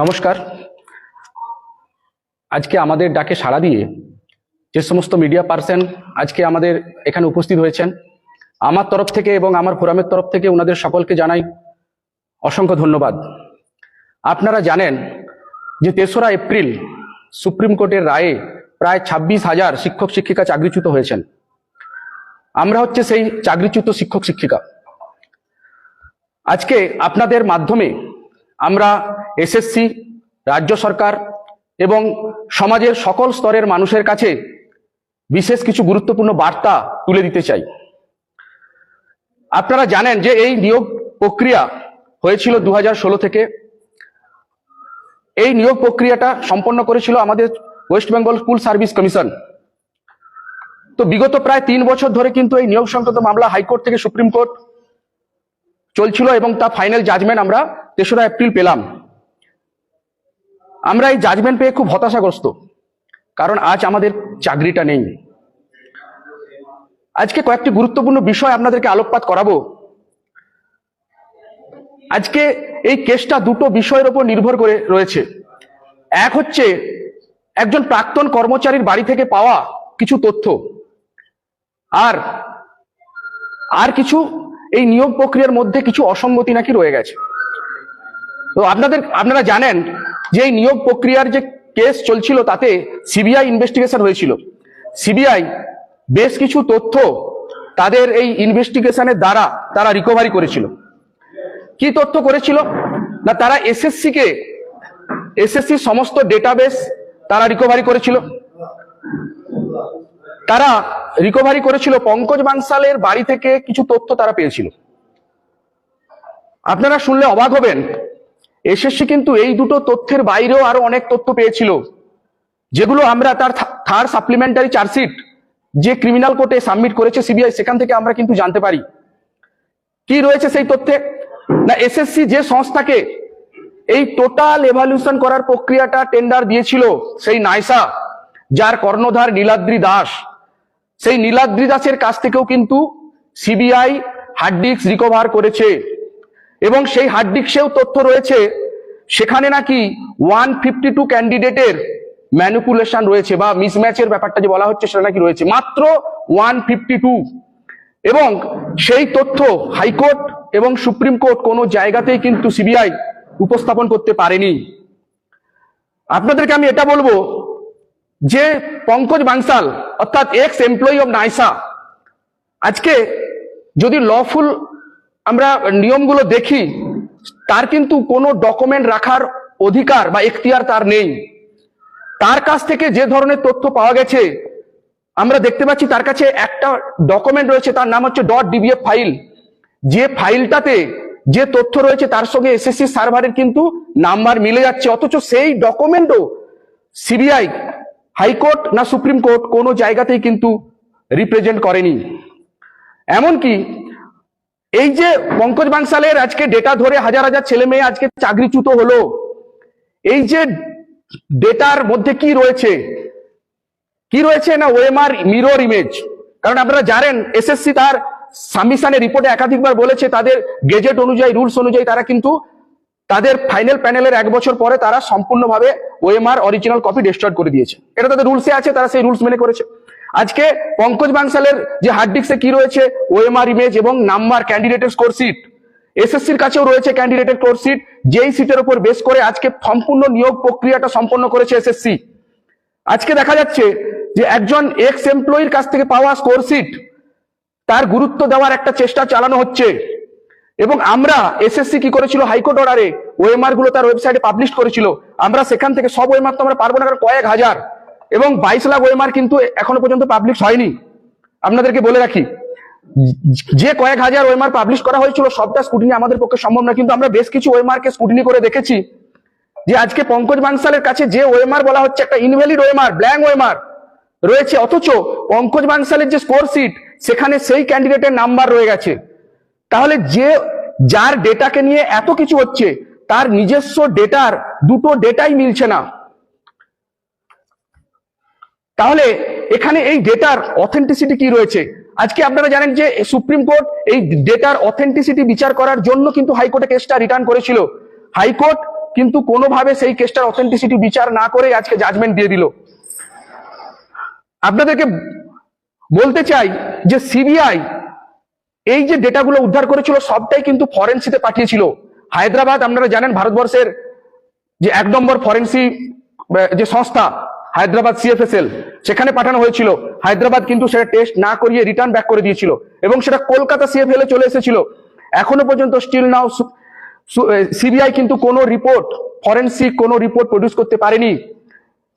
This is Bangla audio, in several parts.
নমস্কার। আজকে আমাদের ডাকে সাড়া দিয়ে যে সমস্ত মিডিয়া পার্সন আজকে আমাদের এখানে উপস্থিত হয়েছেন, আমার তরফ থেকে এবং আমার ফোরামের তরফ থেকে ওনাদের সকলকে জানাই অসংখ্য ধন্যবাদ। আপনারা জানেন যে তেসরা এপ্রিল সুপ্রিম কোর্টের রায়ে প্রায় ছাব্বিশ হাজার শিক্ষক শিক্ষিকা চাকরিচ্যুত হয়েছেন। আমরা হচ্ছে সেই চাকরিচ্যুত শিক্ষক শিক্ষিকা। আজকে আপনাদের মাধ্যমে আমরা এসএসসি, রাজ্য সরকার এবং সমাজের সকল স্তরের মানুষের কাছে বিশেষ কিছু গুরুত্বপূর্ণ বার্তা তুলে দিতে চাই। আপনারা জানেন যে এই নিয়োগ প্রক্রিয়া হয়েছিল দু হাজার ষোলো থেকে। এই নিয়োগ প্রক্রিয়াটা সম্পন্ন করেছিল আমাদের West Bengal school service commission. তো বিগত প্রায় তিন বছর ধরে কিন্তু এই নিয়োগ সংক্রান্ত মামলা হাইকোর্ট থেকে সুপ্রিম কোর্ট চলছিল এবং তা ফাইনাল জাজমেন্ট আমরা তেসরা এপ্রিল পেলাম। আমরা এই জাজমেন্ট পেয়ে খুব হতাশাগ্রস্ত, কারণ আজ আমাদের চাকরিটা নেই। আজকে কয়েকটি গুরুত্বপূর্ণ বিষয় আপনাদেরকে আলোকপাত করাবো। আজকে এই কেসটা দুটো বিষয়ের উপর নির্ভর করে রয়েছে। এক হচ্ছে, একজন প্রাক্তন কর্মচারীর বাড়ি থেকে পাওয়া কিছু তথ্য। আর আর কিছু এই নিয়োগ প্রক্রিয়ার মধ্যে কিছু অসঙ্গতি নাকি রয়ে গেছে। তো আপনাদের, আপনারা জানেন যে এই নিয়োগ প্রক্রিয়ার যে কেস চলছিল তাতে সিবিআই ইনভেস্টিগেশন হয়েছিল। সিবিআই বেশ কিছু তথ্য তাদের এই ইনভেস্টিগেশনের দ্বারা তারা রিকভারি করেছিল। কি তথ্য করেছিল? না, তারা এসএসসি কে এসএসসি সমস্ত ডেটাবেস তারা রিকভারি করেছিল। তারা রিকভারি করেছিল, পঙ্কজ বানসালের বাড়ি থেকে কিছু তথ্য তারা পেয়েছিল। আপনারা শুনলে অবাক হবেন এসএসসি কিন্তু এই দুটো তথ্যের বাইরেও আরও অনেক তথ্য পেয়েছিল, যেগুলো আমরা তার থার্ড সাপ্লিমেন্টারি চার্জশিট যে ক্রিমিনাল কোর্টে সাবমিট করেছে সিবিআই সেখান থেকে আমরা কিন্তু জানতে পারি। কি রয়েছে সেই তথ্যে? না এসএসসি যে সংস্থাকে এই টোটাল এভালুয়েশন করার প্রক্রিয়াটা টেন্ডার দিয়েছিল সেই নাইসা, যার কর্ণধার নীলাদ্রি দাস। সেই নীলাদ্রি দাসের কাছ থেকেও কিন্তু সিবিআই হার্ড ডিস্ক রিকভার করেছে। এবং সেই হার্ড ডিস্কেও তথ্য রয়েছে। সেখানে নাকি ওয়ান ফিফটি টু ক্যান্ডিডেটের ম্যানিপুলেশন রয়েছে বা মিসম্যাচের ব্যাপারটা যে বলা হচ্ছে সেটা নাকি রয়েছে। মাত্র ওয়ান ফিফটি টু এবং সেই তথ্য হাইকোর্ট এবং সুপ্রিম কোর্ট কোনো জায়গাতেই কিন্তু সিবিআই উপস্থাপন করতে পারেনি। আপনাদেরকে আমি এটা বলব যে পঙ্কজ বাংসাল অর্থাৎ এক্স এমপ্লয়ি অফ নাইসা আজকে যদি লফুল আমরা নিয়মগুলো দেখি, তার কিন্তু কোনো ডকুমেন্ট রাখার অধিকার বা এখতিয়ার তার নেই। তার কাছ থেকে যে ধরনের তথ্য পাওয়া গেছে, আমরা দেখতে পাচ্ছি তার কাছে একটা ডকুমেন্ট রয়েছে, তার নাম হচ্ছে. ডট ডিবিএফ ফাইল যে ফাইলটাতে যে তথ্য রয়েছে, তার সঙ্গে এসএসসি সার্ভারের কিন্তু নাম্বার মিলে যাচ্ছে। অথচ সেই ডকুমেন্টও সিবিআই হাইকোর্ট না সুপ্রিম কোর্ট কোনো জায়গাতেই কিন্তু রিপ্রেজেন্ট করেনি। এমনকি এই যে পঙ্কজ বাংসালের আজকে ডেটা ধরে হাজার হাজার ছেলে মেয়ে আজকে চাকরিচ্যুত হলো, এই যে ডেটার মধ্যে কি রয়েছে? কি রয়েছে না ওএমআর মিরর ইমেজ কারণ আপনারা জানেন এসএসসি তার সামিশনের রিপোর্টে একাধিকবার বলেছে, তাদের গেজেট অনুযায়ী রুলস অনুযায়ী তারা কিন্তু তাদের ফাইনাল প্যানেলের এক বছর পরে তারা সম্পূর্ণভাবে ওএমআর অরিজিনাল কপি ডিস্ট্রয়েড করে দিয়েছে। এটা তাদের রুলসে আছে, তারা সেই রুলস মেনে করেছে। আজকে পঙ্কজ বাংসালের যে হার্ড ডিস্কে কি রয়েছে ওএমআর ইমেজ এবং নাম্বার ক্যান্ডিডেটের স্কোর সিট এসএসসির কাছেও রয়েছে ক্যান্ডিডেটের কোর সিট যেই সিটের উপর বেস করে আজকে সম্পূর্ণ নিয়োগ প্রক্রিয়াটা সম্পন্ন করেছে এসএসসি আজকে দেখা যাচ্ছে যে একজন এক্স এমপ্লয়ির কাছ থেকে পাওয়া স্কোর সিট তার গুরুত্ব দেওয়ার একটা চেষ্টা চালানো হচ্ছে। এবং আমরা এসএসসি কি করেছিল, হাইকোর্ট অর্ডারে ওএমআরগুলো তার ওয়েবসাইটে পাবলিশ করেছিল। আমরা সেখান থেকে সব ওএমআর তো আমরা পারব না, কারণ কয়েক হাজার। এবং বাইশ লাখ ওএমআর কিন্তু এখনও পর্যন্ত পাবলিশ হয়নি। আপনাদেরকে বলে রাখি, যে কয়েক হাজার ওএমআর পাবলিশ করা হয়েছিল, সবটা স্কুটিনি আমাদের পক্ষে সম্ভব না কিন্তু আমরা বেশ কিছু ওএমআর কে স্কুটিনি করে দেখেছি, যে আজকে পঙ্কজ বাংসালের কাছে যে ওএমআর বলা হচ্ছে, একটা ইনভ্যালিড ওএমআর ব্ল্যাঙ্ক ওএমআর রয়েছে। অথচ পঙ্কজ বাংসালের যে স্কোর সিট সেখানে সেই ক্যান্ডিডেটের নাম্বার রয়ে গেছে। তাহলে যে, যার ডেটাকে নিয়ে এত কিছু হচ্ছে, তার নিজস্ব ডেটার দুটো ডেটাই মিলছে না। তাহলে এখানে এই ডেটার অথেন্টিসিটি কি রয়েছে? আজকে আপনারা জানেন যে সুপ্রিম কোর্ট এই ডেটার অথেন্টিসিটি বিচার করার জন্য কিন্তু হাইকোর্টে কেসটা রিটার্ন করেছিল। হাইকোর্ট কিন্তু কোনোভাবে সেই কেসটার অথেন্টিসিটি বিচার না করে আজকে জাজমেন্ট দিয়ে দিল। আপনাদেরকে বলতে চাই যে সিবিআই এই যে ডেটাগুলো উদ্ধার করেছিল সবটাই কিন্তু ফরেন্সিতে পাঠিয়েছিল। হায়দ্রাবাদ আপনারা জানেন ভারতবর্ষের যে এক নম্বর ফরেন্সি যে সংস্থা হায়দ্রাবাদ সিএফএসএল সেখানে পাঠানো হয়েছিল। হায়দ্রাবাদ কিন্তু সেটা টেস্ট না করিয়ে রিটার্ন ব্যাক করে দিয়েছিল এবং সেটা কলকাতা সিএফএল এ চলে এসেছিল। এখনও পর্যন্ত স্টিল নাও সিবিআই কিন্তু কোনো রিপোর্ট ফরেন্সিক কোনো রিপোর্ট প্রডিউস করতে পারেনি।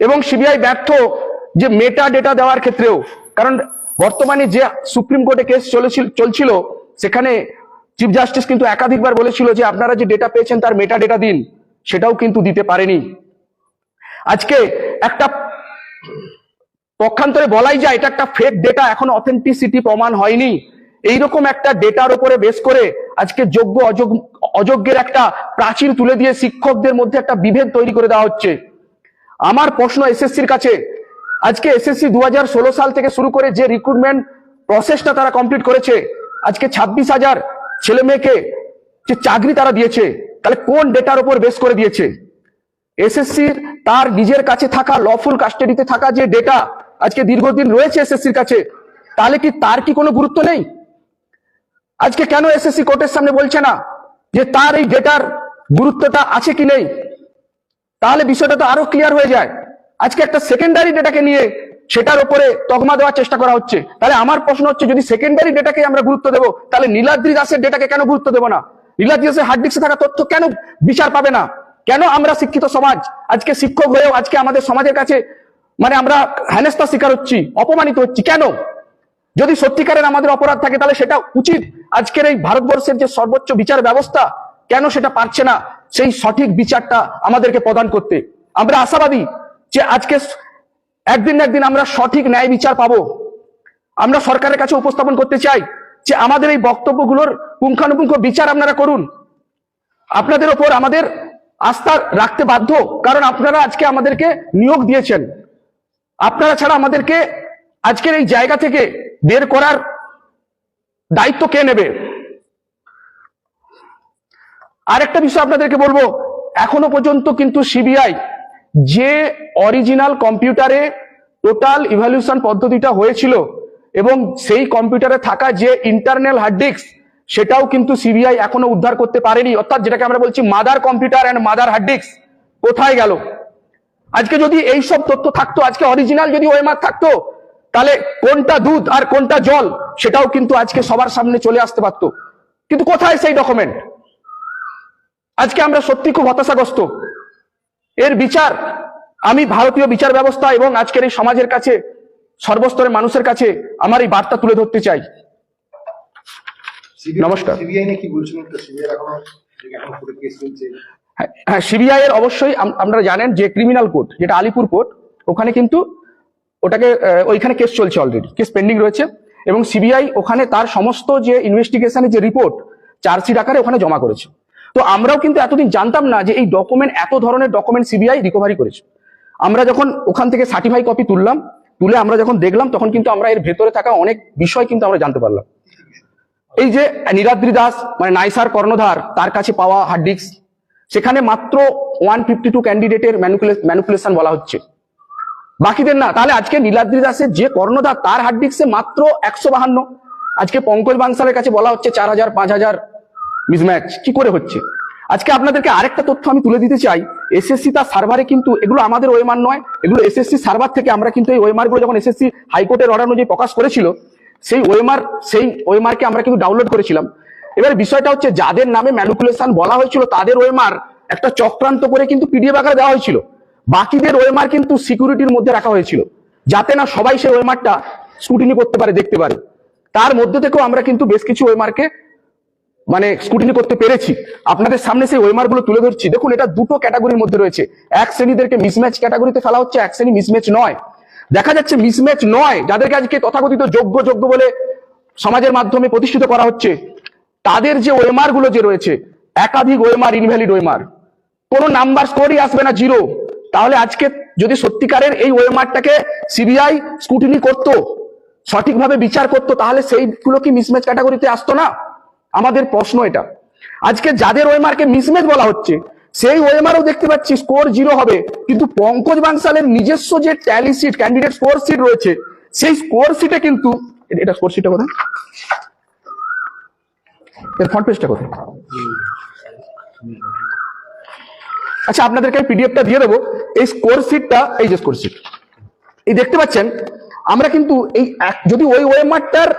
এবং সিবিআই ব্যর্থ যে মেটা ডেটা দেওয়ার ক্ষেত্রেও, কারণ বর্তমানে যে সুপ্রিম কোর্টে কেস চলেছিল, চলছিল, সেখানে চিফ জাস্টিস কিন্তু একাধিকবার বলেছিল যে আপনারা যে ডেটা পেয়েছেন তার মেটা ডেটা দিন, সেটাও কিন্তু দিতে পারেনি। আজকে একটা পক্ষান্তরে বলাই যায়, এটা একটা ফেক ডেটা এখন অথেন্টিসিটি প্রমাণ হয়নি। এইরকম একটা ডেটার উপরে বেস করে আজকে যোগ্য অযোগ্য অযোগ্যের একটা প্রাচীর তুলে দিয়ে শিক্ষকদের মধ্যে একটা বিভেদ তৈরি করে দেওয়া হচ্ছে। আমার প্রশ্ন এসএসসির কাছে, আজকে এসএসসি দু হাজার ষোলো সাল থেকে শুরু করে যে রিক্রুটমেন্ট প্রসেসটা তারা কমপ্লিট করেছে, আজকে ছাব্বিশ হাজার ছেলে মেয়েকে যে চাকরি তারা দিয়েছে, তাহলে কোন ডেটার উপর বেস করে দিয়েছে? এসএসসির তার নিজের কাছে থাকা লফুল কাস্টাডিতে থাকা যে ডেটা আজকে দীর্ঘদিন রয়েছে এসএসসির কাছে, তাহলে কি তার কি কোনো গুরুত্ব নেই? আজকে কেন এসএসসি কোর্টের সামনে বলছে না যে তার এই ডেটার গুরুত্বটা আছে কি নেই? তাহলে বিষয়টা তো আরও ক্লিয়ার হয়ে যায়। আজকে একটা সেকেন্ডারি ডেটাকে নিয়ে সেটার উপরে তকমা দেওয়ার চেষ্টা করা হচ্ছে। তাহলে আমার প্রশ্ন হচ্ছে, যদি সেকেন্ডারি ডেটাকে আমরা গুরুত্ব দেবো, তাহলে নীলাদ্রি দাসের ডেটাকে কেন গুরুত্ব দেবো না? নীলাদ্রি দাসের হার্ড ডিস্কে থাকা তথ্য কেন বিচার পাবে না? কেন আমরা শিক্ষিত সমাজ? আজকে শিক্ষক হয়েও আজকে আমাদের সমাজের কাছে মানে আমরা হেনস্থার শিকার হচ্ছি, অপমানিত হচ্ছি, কেন? যদি সত্যিকারের আমাদের অপরাধ থাকে, তাহলে সেটা উচিত। আজকের এই ভারতবর্ষের যে সর্বোচ্চ বিচার ব্যবস্থা, কেন সেটা পারছে না? সেই সঠিক বিচারটা আমাদেরকে প্রদান করতে। আমরা আশাবাদী যে আজকে একদিন না একদিন আমরা সঠিক ন্যায় বিচার পাবো। আমরা সরকারের কাছে উপস্থাপন করতে চাই যে আমাদের এই বক্তব্যগুলোর পুঙ্খানুপুঙ্খ বিচার আপনারা করুন। আপনাদের ওপর আমাদের আস্থা রাখতে বাধ্য, কারণ আপনারা আজকে আমাদেরকে নিয়োগ দিয়েছেন। আপনারা ছাড়া আমাদেরকে আজকের এই জায়গা থেকে বের করার দায়িত্ব কে নেবে? আরেকটা বিষয় আপনাদেরকে বলব, এখনও পর্যন্ত কিন্তু সিবিআই যে অরিজিনাল কম্পিউটারে টোটাল ইভ্যালুয়েশন পদ্ধতিটা হয়েছিল এবং সেই কম্পিউটারে থাকা যে ইন্টারনাল হার্ড ডিস্ক সেটাও কিন্তু সিবিআই এখনও উদ্ধার করতে পারেনি। অর্থাৎ যেটাকে আমরা বলছি mother computer and mother hard disk কোথায় গেল? আজকে যদি এই সব তথ্য থাকতো, আজকে অরিজিনাল যদি ওয়েমার থাকতো, তাহলে কোনটা দুধ আর কোনটা জল, সেটাও কিন্তু আজকে সবার সামনে চলে আসতে পারতো। কিন্তু কোথায় সেই ডকুমেন্ট আজকে আমরা সত্যি খুব হতাশাগ্রস্ত। এর বিচার, আমি ভারতীয় বিচার ব্যবস্থা এবং আজকের এই সমাজের কাছে, সর্বস্তরের মানুষের কাছে আমার এই বার্তা তুলে ধরতে চাই নমস্কার। সিবিআই নিয়ে কি বলছেন তো সিবিআই এখনও এখনও কোর্টে কেস চলছে। হ্যাঁ সিবিআই এর অবশ্যই আপনারা জানেন যে ক্রিমিনাল কোর্ট যেটা আলিপুর কোর্ট ওখানে কিন্তু ওটাকে ওইখানে কেস চলছে অলরেডি কেস পেন্ডিং রয়েছে। এবং সিবিআই ওখানে তার সমস্ত যে ইনভেস্টিগেশনের যে রিপোর্ট চার্জশিট আকারে ওখানে জমা করেছে। তো আমরাও কিন্তু এতদিন জানতাম না যে এই ডকুমেন্ট এত ধরনের ডকুমেন্ট সিবিআই রিকভারি করেছে। আমরা যখন ওখান থেকে সার্টিফাই কপি তুললাম তুলে আমরা যখন দেখলাম তখন কিন্তু আমরা এর ভেতরে থাকা অনেক বিষয় কিন্তু আমরা জানতে পারলাম। এই যে নীলাদ্রি দাস মানে নাইসার কর্ণধার, তার কাছে পাওয়া হার্ড ডিস্ক সেখানে মাত্র ওয়ান ফিফটি টু ক্যান্ডিডেটের ম্যানুপুলেশন বলা হচ্ছে। বাকিদের না, তাহলে আজকে নীলাদ্রি দাসের যে কর্ণধার, তার হার্ড ডিস্কে মাত্র একশো বাহান্ন। আজকে পঙ্কজ বাংসালের কাছে বলা হচ্ছে চার হাজার, পাঁচ হাজার মিসম্যাচ কি করে হচ্ছে? আজকে আপনাদেরকে আরেকটা তথ্য আমি তুলে দিতে চাই। এসএসসি তার সার্ভারে কিন্তু এগুলো আমাদের ওয়েমার নয়, এগুলো এসএসসি সার্ভার থেকে আমরা কিন্তু এই ওয়েমারগুলো যখন এসএসসি হাইকোর্টের অর্ডার অনুযায়ী প্রকাশ করেছিল সেই ওয়েমার সেই ওয়েমারকে আমরা কিন্তু ডাউনলোড করেছিলাম। এবার বিষয়টা হচ্ছে, যাদের নামে ম্যানুপুলেশন বলা হয়েছিল, তাদের ওয়েমার একটা চক্রান্ত করে কিন্তু পিডিএফ আকারে দেওয়া হয়েছিল। বাকিদের ওয়েমার কিন্তু সিকিউরিটির মধ্যে রাখা হয়েছিল, যাতে না সবাই সেই ওয়েমারটা স্ক্রুটিনি করতে পারে, দেখতে পারে। তার মধ্যে থেকেও আমরা কিন্তু বেশ কিছু ওয়েমারকে মানে স্কুটিনি করতে পেরেছি। আপনাদের সামনে সেই ওয়েমারগুলো তুলে ধরছি। দেখুন, এটা দুটো ক্যাটাগরির মধ্যে রয়েছে। এক শ্রেণীদেরকে মিসম্যাচ ক্যাটাগরিতে ফেলা হচ্ছে, এক শ্রেণি মিসম্যাচ নয়। দেখা যাচ্ছে মিসম্যাচ নয়, যাদেরকে আজকে তথাকথিত যোগ্য যোগ্য বলে সমাজের মাধ্যমে প্রতিষ্ঠিত করা হচ্ছে, তাদের যে ওয়েমারগুলো যে রয়েছে, একাধিক ওয়েমার ইনভ্যালিড ওয়েমার কোনো নাম্বার স্কোরই আসবে না জিরো তাহলে আজকে যদি সত্যিকারের এই ওয়েমারটাকে সিবিআই স্কুটিনি করতো, সঠিকভাবে বিচার করতো, তাহলে সেইগুলো কি মিসম্যাচ ক্যাটাগরিতে আসতো না? আমাদের প্রশ্ন এটা। আজকে যাদের ওয়েমারকে মিসম্যাচ বলা হচ্ছে সেই ওএমআরও দেখতে পাচ্ছি স্কোর জিরো হবে। কিন্তু পঙ্কজ বাংশালের নিজস্ব যে tally sheet candidate score sheet রয়েছে, সেই স্কোর সিটে কিন্তু, এটা স্কোর সিটটা কোথায়? এর ফ্রন্ট পেজটা কোথায়? আচ্ছা আপনাদেরকে আমি পিডিএফটা দিয়ে দেবো। এই স্কোর সিটটা এই যে স্কোর সিট এই দেখতে পাচ্ছেন, আমরা কিন্তু এই যদি ওই ওয়েমারটার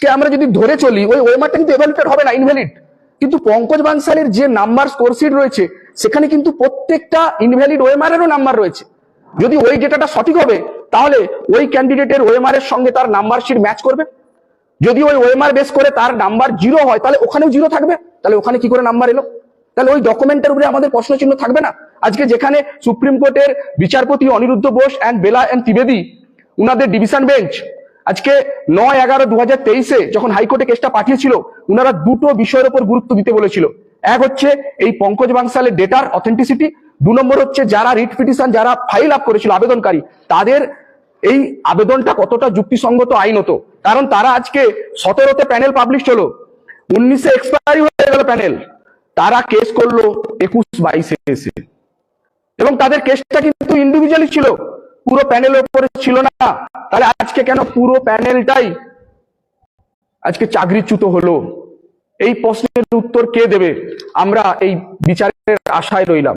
কে আমরা যদি ধরে চলি, ওই ওয়েমারটা কিন্তু এভালুয়েটেড হবে না ইনভ্যালিড কিন্তু পঙ্কজ বাংশালের যে নাম্বার স্কোরশিট রয়েছে, সেখানে কিন্তু প্রত্যেকটা ইনভ্যালিড ওয়েমারেরও নাম্বার রয়েছে। যদি ওই ডেটাটা সঠিক হবে, তাহলে ওই ক্যান্ডিডেটের ওয়েমারের সঙ্গে তার নাম্বার শিট ম্যাচ করবে। যদি ওই ওএমআর বেস করে তার নাম্বার জিরো হয়, তাহলে ওখানেও জিরো থাকবে। তাহলে ওখানে কি করে নাম্বার এলো? তাহলে ওই ডকুমেন্টের উপরে আমাদের প্রশ্ন চিহ্ন থাকবে না। আজকে যেখানে সুপ্রিম কোর্টের বিচারপতি অনিরুদ্ধ বোস অ্যান্ড বেলা অ্যান্ড ত্রিবেদী, উনাদের ডিভিশন বেঞ্চ আজকে নয় এগারো দু হাজার তেইশে যখন হাইকোর্টে কেসটা পাঠিয়েছিল, উনারা দুটো বিষয়ের উপর গুরুত্ব দিতে বলেছিল। এক হচ্ছে এই পঙ্কজ বাংশালের ডেটার অথেন্টিসিটি, দু নম্বর হচ্ছে যারা রিট পিটিশন, যারা ফাইল আপ করেছিল আবেদনকারী, তাদের এই আবেদনটা কতটা যুক্তিসঙ্গত, আইনত। কারণ তারা আজকে সতেরোতে প্যানেল পাবলিশ হলো, উনিশে এক্সপায়ারি হয়ে গেল প্যানেল, তারা কেস করল একুশ বাইশে এসে। এবং তাদের কেসটা কিন্তু ইন্ডিভিজুয়ালি ছিল। পুরো প্যানেলের উপরে ছিল না। তাহলে আজকে কেন পুরো প্যানেলটাই আজকে চাকরিচ্যুত হলো? এই প্রশ্নের উত্তর কে দেবে? আমরা এই বিচারের আশায় রইলাম।